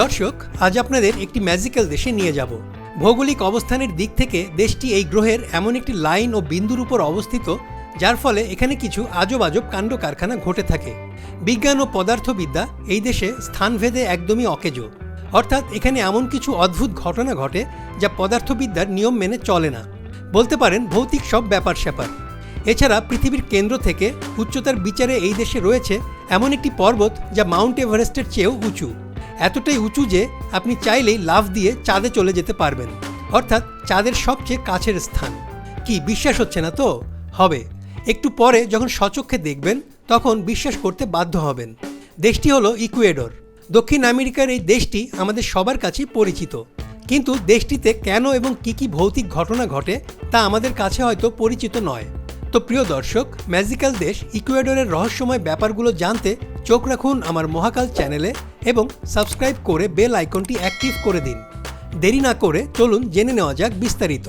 দর্শক, আজ আপনাদের একটি ম্যাজিক্যাল দেশে নিয়ে যাব। ভৌগোলিক অবস্থানের দিক থেকে দেশটি এই গ্রহের এমন একটি লাইন ও বিন্দুর উপর অবস্থিত, যার ফলে এখানে কিছু আজব আজব কাণ্ড কারখানা ঘটে থাকে। বিজ্ঞান ও পদার্থবিদ্যা এই দেশে স্থানভেদে একদমই অকেজ। অর্থাৎ এখানে এমন কিছু অদ্ভুত ঘটনা ঘটে যা পদার্থবিদ্যার নিয়ম মেনে চলে না। বলতে পারেন ভৌতিক সব ব্যাপার স্যাপার এছাড়া পৃথিবীর কেন্দ্র থেকে উচ্চতার বিচারে এই দেশে রয়েছে এমন একটি পর্বত যা মাউন্ট এভারেস্টের চেয়েও উঁচু। এতটাই উঁচু যে আপনি চাইলেই লাফ দিয়ে চাঁদে চলে যেতে পারবেন। অর্থাৎ চাঁদের সবচেয়ে কাছের স্থান। কি বিশ্বাস হচ্ছে না তো? হবে। একটু পরে যখন সচক্ষে দেখবেন, তখন বিশ্বাস করতে বাধ্য হবেন। দেশটি হলো ইকুয়েডর। দক্ষিণ আমেরিকার এই দেশটি আমাদের সবার কাছেই পরিচিত। কিন্তু দেশটিতে কেন এবং কি কি ভৌতিক ঘটনা ঘটে, তা আমাদের কাছে হয়তো পরিচিত নয়। তো প্রিয় দর্শক, ম্যাজিক্যাল দেশ ইকুয়েডরের রহস্যময় ব্যাপারগুলো জানতে চোখ রাখুন আমার মহাকাল চ্যানেলে। এবং সাবস্ক্রাইব করে বেল আইকনটি অ্যাক্টিভ করে দিন। দেরি না করে চলুন জেনে নেওয়া যাক বিস্তারিত।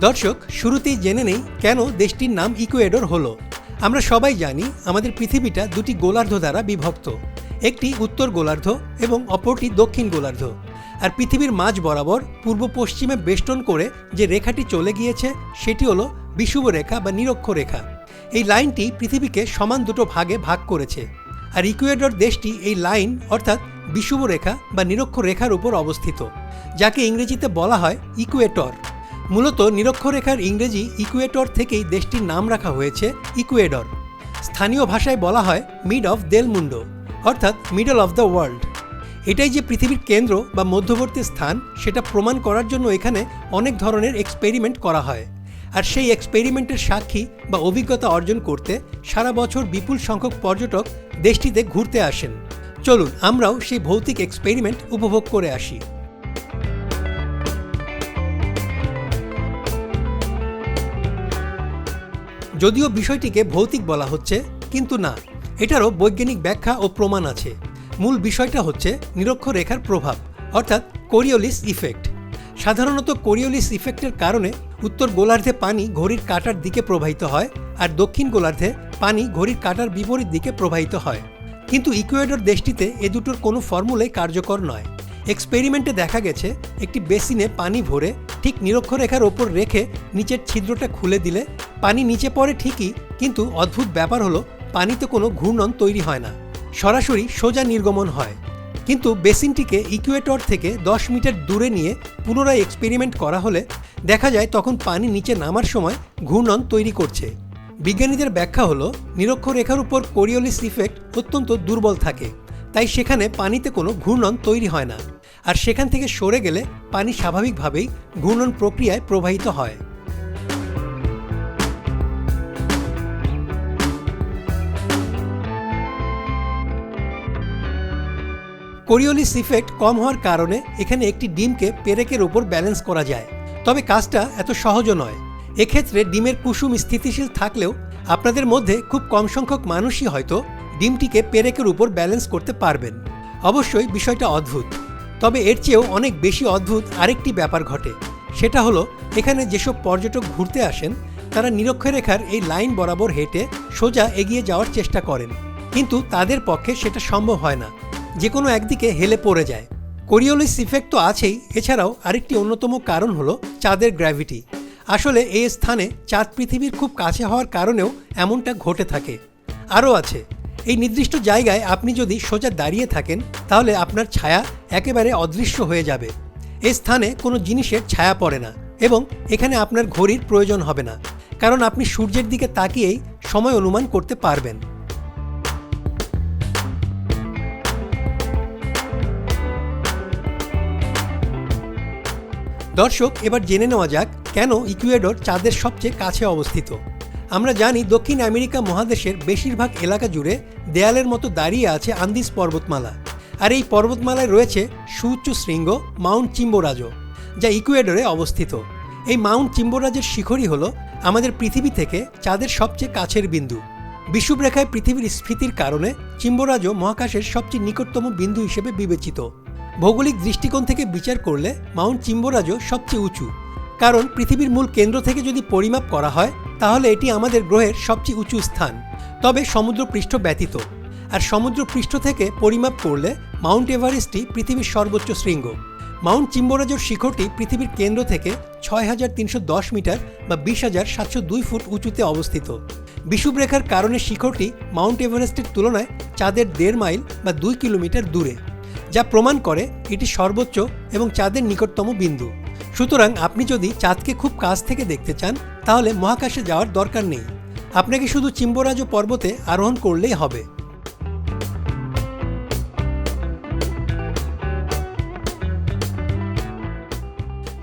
দর্শক, শুরুতেই জেনে নেই কেন দেশটির নাম ইকুয়েডর হলো। আমরা সবাই জানি আমাদের পৃথিবীটা দুটি গোলার্ধ দ্বারা বিভক্ত। একটি উত্তর গোলার্ধ এবং অপরটি দক্ষিণ গোলার্ধ। আর পৃথিবীর মাঝ বরাবর পূর্ব পশ্চিমে বেষ্টন করে যে রেখাটি চলে গিয়েছে, সেটি হলো বিষুব রেখা বা নিরক্ষ রেখা। এই লাইনটি পৃথিবীকে সমান দুটো ভাগে ভাগ করেছে। আর ইকুয়েডর দেশটি এই লাইন, অর্থাৎ বিষুব রেখা বা নিরক্ষ রেখার উপর অবস্থিত, যাকে ইংরেজিতে বলা হয় ইকুয়েটর। মূলত নিরক্ষরেখার ইংরেজি ইকুয়েটর থেকেই দেশটির নাম রাখা হয়েছে ইকুয়েডর। স্থানীয় ভাষায় বলা হয় মিড অফ দেল মুন্ডো, অর্থাৎ মিডল অফ দ্য ওয়ার্ল্ড। এটাই যে পৃথিবীর কেন্দ্র বা মধ্যবর্তী স্থান, সেটা প্রমাণ করার জন্য এখানে অনেক ধরনের এক্সপেরিমেন্ট করা হয়। আর সেই এক্সপেরিমেন্টের সাক্ষী বা অভিজ্ঞতা অর্জন করতে সারা বছর বিপুল সংখ্যক পর্যটক দেশটিতে ঘুরতে আসেন। চলুন, আমরাও সেই ভৌতিক এক্সপেরিমেন্ট উপভোগ করে আসি। যদিও বিষয়টিকে ভৌতিক বলা হচ্ছে, কিন্তু না, এটারও বৈজ্ঞানিক ব্যাখ্যা ও প্রমাণ আছে। মূল বিষয়টা হচ্ছে নিরক্ষরেখার প্রভাব, অর্থাৎ কোরিওলিস ইফেক্ট। সাধারণত কোরিওলিস ইফেক্টের কারণে উত্তর গোলার্ধে পানি ঘড়ির কাঁটার দিকে প্রবাহিত হয় আর দক্ষিণ গোলার্ধে পানি ঘড়ির কাঁটার বিপরীত দিকে প্রবাহিত হয়। কিন্তু ইকুয়েডর দেশটিতে এ দুটোর কোনো ফর্মুলাই কার্যকর নয়। এক্সপেরিমেন্টে দেখা গেছে, একটি বেসিনে পানি ভরে ঠিক নিরক্ষরেখার ওপর রেখে নিচের ছিদ্রটা খুলে দিলে পানি নিচে পড়ে ঠিকই, কিন্তু অদ্ভুত ব্যাপার হলো পানিতে কোনো ঘূর্ণন তৈরি হয় না। সরাসরি সোজা নির্গমন হয়। কিন্তু বেসিনটিকে ইকুয়েটর থেকে দশ মিটার দূরে নিয়ে পুনরায় এক্সপেরিমেন্ট করা হলে দেখা যায় তখন পানি নিচে নামার সময় ঘূর্ণন তৈরি করছে। বিজ্ঞানীদের ব্যাখ্যা হলো, নিরক্ষরেখার উপর কোরিওলিস ইফেক্ট অত্যন্ত দুর্বল থাকে, তাই সেখানে পানিতে কোনো ঘূর্ণন তৈরি হয় না, আর সেখান থেকে সরে গেলে পানি স্বাভাবিকভাবেই ঘূর্ণন প্রক্রিয়ায় প্রবাহিত হয়। কোরিওলিস ইফেক্ট কম হওয়ার কারণে এখানে একটি ডিমকে পেরেকের ওপর ব্যালেন্স করা যায়। তবে কাজটা এত সহজও নয়। এক্ষেত্রে ডিমের কুসুম স্থিতিশীল থাকলেও আপনাদের মধ্যে খুব কম সংখ্যক মানুষই হয়তো ডিমটিকে পেরেকের উপর ব্যালেন্স করতে পারবেন। অবশ্যই বিষয়টা অদ্ভুত। তবে এর চেয়েও অনেক বেশি অদ্ভুত আরেকটি ব্যাপার ঘটে। সেটা হলো, এখানে যেসব পর্যটক ঘুরতে আসেন, তারা নিরক্ষরেখার এই লাইন বরাবর হেঁটে সোজা এগিয়ে যাওয়ার চেষ্টা করেন। কিন্তু তাদের পক্ষে সেটা সম্ভব হয় না। যে কোনো একদিকে হেলে পড়ে যায়। কোরিওলিস ইফেক্ট তো আছেই, এছাড়াও আরেকটি অন্যতম কারণ হলো চাঁদের গ্র্যাভিটি আসলে এই স্থানে চাঁদ পৃথিবীর খুব কাছে হওয়ার কারণেও এমনটা ঘটে থাকে। আরও আছে, এই নির্দিষ্ট জায়গায় আপনি যদি সোজা দাঁড়িয়ে থাকেন, তাহলে আপনার ছায়া একেবারে অদৃশ্য হয়ে যাবে। এ স্থানে কোনো জিনিসের ছায়া পড়ে না এবং এখানে আপনার ঘড়ির প্রয়োজন হবে না। কারণ আপনি সূর্যের দিকে তাকিয়েই সময় অনুমান করতে পারবেন। দর্শক, এবার জেনে নেওয়া যাক কেন ইকুয়েডর চাঁদের সবচেয়ে কাছে অবস্থিত। আমরা জানি দক্ষিণ আমেরিকা মহাদেশের বেশিরভাগ এলাকা জুড়ে দেয়ালের মতো দাঁড়িয়ে আছে আন্দিস পর্বতমালা। আর এই পর্বতমালায় রয়েছে সুউচ্চ শৃঙ্গ, মাউন্ট চিম্বোরাজো যা ইকুয়েডরে অবস্থিত। এই মাউন্ট চিম্বোরাজের শিখরই হল আমাদের পৃথিবী থেকে চাঁদের সবচেয়ে কাছের বিন্দু। বিষুবরেখায় পৃথিবীর স্ফীতির কারণে চিম্বোরাজো মহাকাশের সবচেয়ে নিকটতম বিন্দু হিসেবে বিবেচিত। ভৌগোলিক দৃষ্টিকোণ থেকে বিচার করলে মাউন্ট চিম্বোরাজো সবচেয়ে উঁচু। কারণ পৃথিবীর মূল কেন্দ্র থেকে যদি পরিমাপ করা হয়, তাহলে এটি আমাদের গ্রহের সবচেয়ে উঁচু স্থান। তবে সমুদ্র পৃষ্ঠ ব্যতীত। আর সমুদ্র পৃষ্ঠ থেকে পরিমাপ করলে মাউন্ট এভারেস্টই পৃথিবীর সর্বোচ্চ শৃঙ্গ। মাউন্ট চিম্বরাজোর শিখরটি পৃথিবীর কেন্দ্র থেকে ছয় হাজার তিনশো দশ মিটার বা বিশ হাজার ফুট উঁচুতে অবস্থিত। বিষুবরেখার কারণে শিখরটি মাউন্ট এভারেস্টের তুলনায় চাঁদের দেড় মাইল বা দুই কিলোমিটার দূরে। যা প্রমাণ করে এটি সর্বোচ্চ এবং চাঁদের নিকটতম বিন্দু। সুতরাং আপনি যদি চাঁদকে খুব কাছ থেকে দেখতে চান, তাহলে মহাকাশে যাওয়ার দরকার নেই। আপনাকে শুধু চিম্বরাজ পর্বতে আরোহণ করলেই হবে।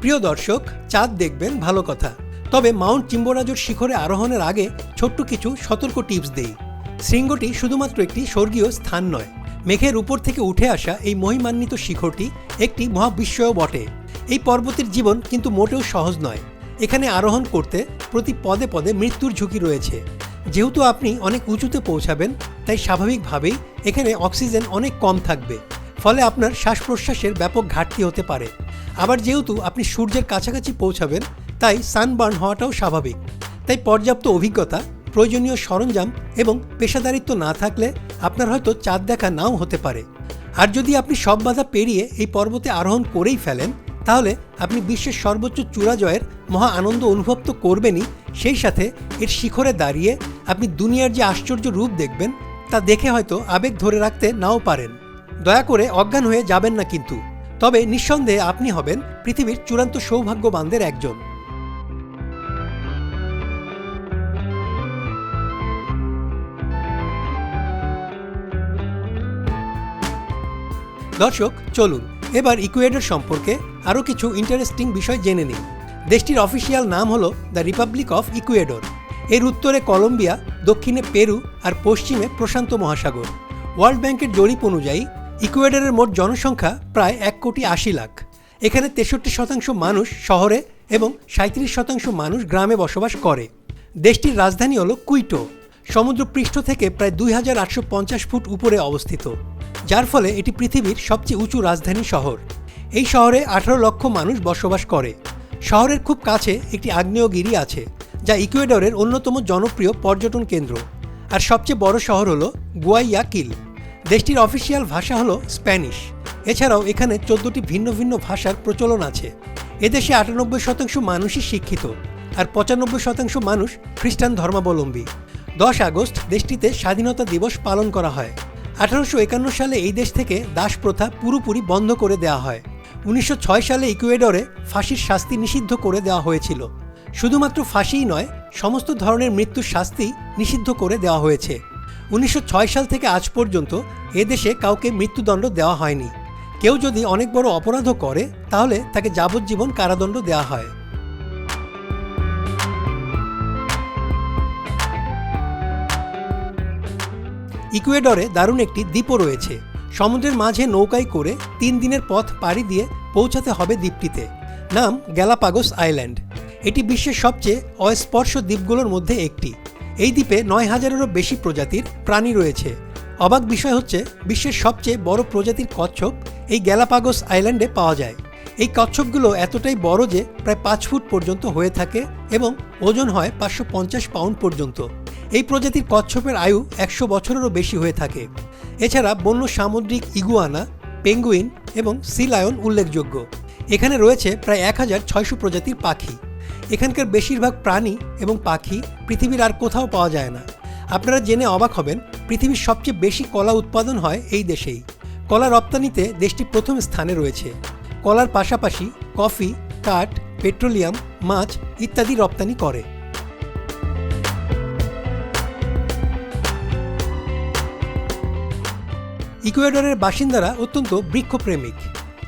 প্রিয় দর্শক, চাঁদ দেখবেন ভালো কথা। তবে মাউন্ট চিম্বরাজোর শিখরে আরোহণের আগে ছোট্ট কিছু সতর্ক টিপস দেই। শৃঙ্গটি শুধুমাত্র একটি স্বর্গীয় স্থান নয়। মেঘের উপর থেকে উঠে আসা এই মহিমান্বিত শিখরটি একটি মহাবিস্ময় বটে। এই পর্বতের জীবন কিন্তু মোটেও সহজ নয়। এখানে আরোহণ করতে প্রতি পদে পদে মৃত্যুর ঝুঁকি রয়েছে। যেহেতু আপনি অনেক উঁচুতে পৌঁছাবেন, তাই স্বাভাবিকভাবেই এখানে অক্সিজেন অনেক কম থাকবে। ফলে আপনার শ্বাস প্রশ্বাসের ব্যাপক ঘাটতি হতে পারে। আবার যেহেতু আপনি সূর্যের কাছাকাছি পৌঁছাবেন, তাই সানবার্ন হওয়াটাও স্বাভাবিক। তাই পর্যাপ্ত অভিজ্ঞতা প্রয়োজনীয় সরঞ্জাম এবং পেশাদারিত্ব না থাকলে আপনার হয়তো চাঁদ দেখা নাও হতে পারে। আর যদি আপনি সব বাধা পেরিয়ে এই পর্বতে আরোহণ করেই ফেলেন, তাহলে আপনি বিশ্বের সর্বোচ্চ চূড়া জয়ের মহা আনন্দ অনুভব তো করবেনই। সেই সাথে এর শিখরে দাঁড়িয়ে আপনি দুনিয়ার যে আশ্চর্য রূপ দেখবেন, তা দেখে হয়তো আবেগ ধরে রাখতে নাও পারেন। দয়া করে অজ্ঞান হয়ে যাবেন না কিন্তু। তবে নিঃসন্দেহে আপনি হবেন পৃথিবীর চূড়ান্ত সৌভাগ্যবানদের একজন। দর্শক, চলুন। এবার ইকুয়েডর সম্পর্কে আরও কিছু ইন্টারেস্টিং বিষয় জেনে নিই। দেশটির অফিসিয়াল নাম হলো দ্য রিপাবলিক অফ ইকুয়েডর এর উত্তরে কলম্বিয়া, দক্ষিণে পেরু আর পশ্চিমে প্রশান্ত মহাসাগর। ওয়ার্ল্ড ব্যাংকের জরিপ অনুযায়ী, ইকুয়েডরের মোট জনসংখ্যা প্রায় এক কোটি আশি লাখ। এখানে তেষট্টি শতাংশ মানুষ শহরে এবং সাঁত্রিশ শতাংশ মানুষ গ্রামে বসবাস করে। দেশটির রাজধানী হলো কুইটো। সমুদ্র পৃষ্ঠ থেকে প্রায় দুই হাজার আটশো পঞ্চাশ ফুট উপরে অবস্থিত, যার ফলে এটি পৃথিবীর সবচেয়ে উঁচু রাজধানী শহর। এই শহরে আঠারো লক্ষ মানুষ বসবাস করে। শহরের খুব কাছে একটি আগ্নেয়গিরি আছে, যা ইকুয়েডরের অন্যতম জনপ্রিয় পর্যটন কেন্দ্র। আর সবচেয়ে বড় শহর হলো গুয়াইয়াকিল। দেশটির অফিসিয়াল ভাষা হল স্প্যানিশ। এছাড়াও এখানে চোদ্দটি ভিন্ন ভিন্ন ভাষার প্রচলন আছে। এদেশে আটানব্বই শতাংশ মানুষই শিক্ষিত, আর পঁচানব্বই শতাংশ মানুষ খ্রিস্টান ধর্মাবলম্বী। দশ আগস্ট দেশটিতে স্বাধীনতা দিবস পালন করা হয়। আঠারোশো একান্ন সালে এই দেশ থেকে দাস প্রথা পুরোপুরি বন্ধ করে দেওয়া হয়। উনিশশো ছয় সালে ইকুয়েডরে ফাঁসির শাস্তি নিষিদ্ধ করে দেওয়া হয়েছিল। শুধুমাত্র ফাঁসিই নয়, সমস্ত ধরনের মৃত্যুর শাস্তি নিষিদ্ধ করে দেওয়া হয়েছে। উনিশশো ছয় সাল থেকে আজ পর্যন্ত এদেশে কাউকে মৃত্যুদণ্ড দেওয়া হয়নি। কেউ যদি অনেক বড় অপরাধও করে, তাহলে তাকে যাবজ্জীবন কারাদণ্ড দেওয়া হয়। ইকুয়েডরে দারুণ একটি দ্বীপও রয়েছে। সমুদ্রের মাঝে নৌকায় করে তিন দিনের পথ পাড়ি দিয়ে পৌঁছাতে হবে দ্বীপটিতে। নাম গ্যালাপাগোস আইল্যান্ড। এটি বিশ্বের সবচেয়ে অস্পর্শ দ্বীপগুলোর মধ্যে একটি। এই দ্বীপে নয় হাজারেরও বেশি প্রজাতির প্রাণী রয়েছে। অবাক বিষয় হচ্ছে, বিশ্বের সবচেয়ে বড় প্রজাতির কচ্ছপ এই গ্যালাপাগোস আইল্যান্ডে পাওয়া যায়। এই কচ্ছপগুলো এতটাই বড় যে, প্রায় পাঁচ ফুট পর্যন্ত হয়ে থাকে এবং ওজন হয় পাঁচশো পঞ্চাশ পাউন্ড পর্যন্ত। এই প্রজাতির কচ্ছপের আয়ু একশো বছরেরও বেশি হয়ে থাকে। এছাড়া বন্য সামুদ্রিক ইগুয়ানা, পেঙ্গুইন এবং সিলায়ন উল্লেখযোগ্য। এখানে রয়েছে প্রায় এক হাজার ছয়শো প্রজাতির পাখি। এখানকার বেশিরভাগ প্রাণী এবং পাখি পৃথিবীর আর কোথাও পাওয়া যায় না। আপনারা জেনে অবাক হবেন, পৃথিবীর সবচেয়ে বেশি কলা উৎপাদন হয় এই দেশেই। কলা রপ্তানিতে দেশটি প্রথম স্থানে রয়েছে। কলার পাশাপাশি কফি, কাঠ, পেট্রোলিয়াম, মাছ ইত্যাদি রপ্তানি করে। ইকুয়েডরের বাসিন্দারা অত্যন্ত বৃক্ষপ্রেমিক।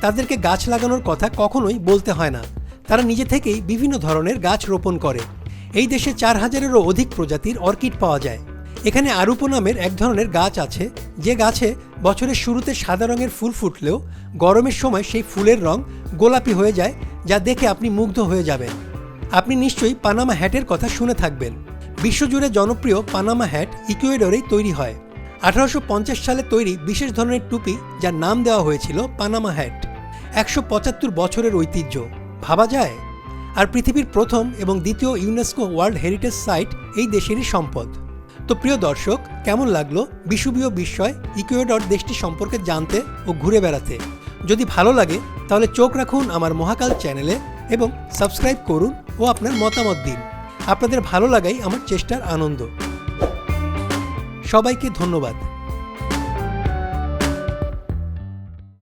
তাদেরকে গাছ লাগানোর কথা কখনোই বলতে হয় না। তারা নিজে থেকেই বিভিন্ন ধরনের গাছ রোপণ করে। এই দেশে চার হাজারেরও অধিক প্রজাতির অর্কিড পাওয়া যায়। এখানে আরুপো নামের এক ধরনের গাছ আছে, যে গাছে বছরের শুরুতে সাদা রঙের ফুল ফুটলেও গরমের সময় সেই ফুলের রং গোলাপি হয়ে যায়, যা দেখে আপনি মুগ্ধ হয়ে যাবেন। আপনি নিশ্চয়ই পানামা হ্যাটের কথা শুনে থাকবেন। বিশ্বজুড়ে জনপ্রিয় পানামা হ্যাট ইকুয়েডরেই তৈরি হয়। আঠারোশো পঞ্চাশ সালে তৈরি বিশেষ ধরনের টুপি যার নাম দেওয়া হয়েছিল পানামা হ্যাট। একশো পঁচাত্তর বছরের ঐতিহ্য। ভাবা যায়? আর পৃথিবীর প্রথম এবং দ্বিতীয় ইউনেস্কো ওয়ার্ল্ড হেরিটেজ সাইট এই দেশেরই সম্পদ। তো প্রিয় দর্শক, কেমন লাগল বিষুবীয় বিস্ময় ইকুয়েডর দেশটি সম্পর্কে জানতে ও ঘুরে বেড়াতে? যদি ভালো লাগে, তাহলে চোখ রাখুন আমার মহাকাল চ্যানেলে এবং সাবস্ক্রাইব করুন ও আপনার মতামত দিন। আপনাদের ভালো লাগাই আমার চেষ্টার আনন্দ। সবাইকে ধন্যবাদ।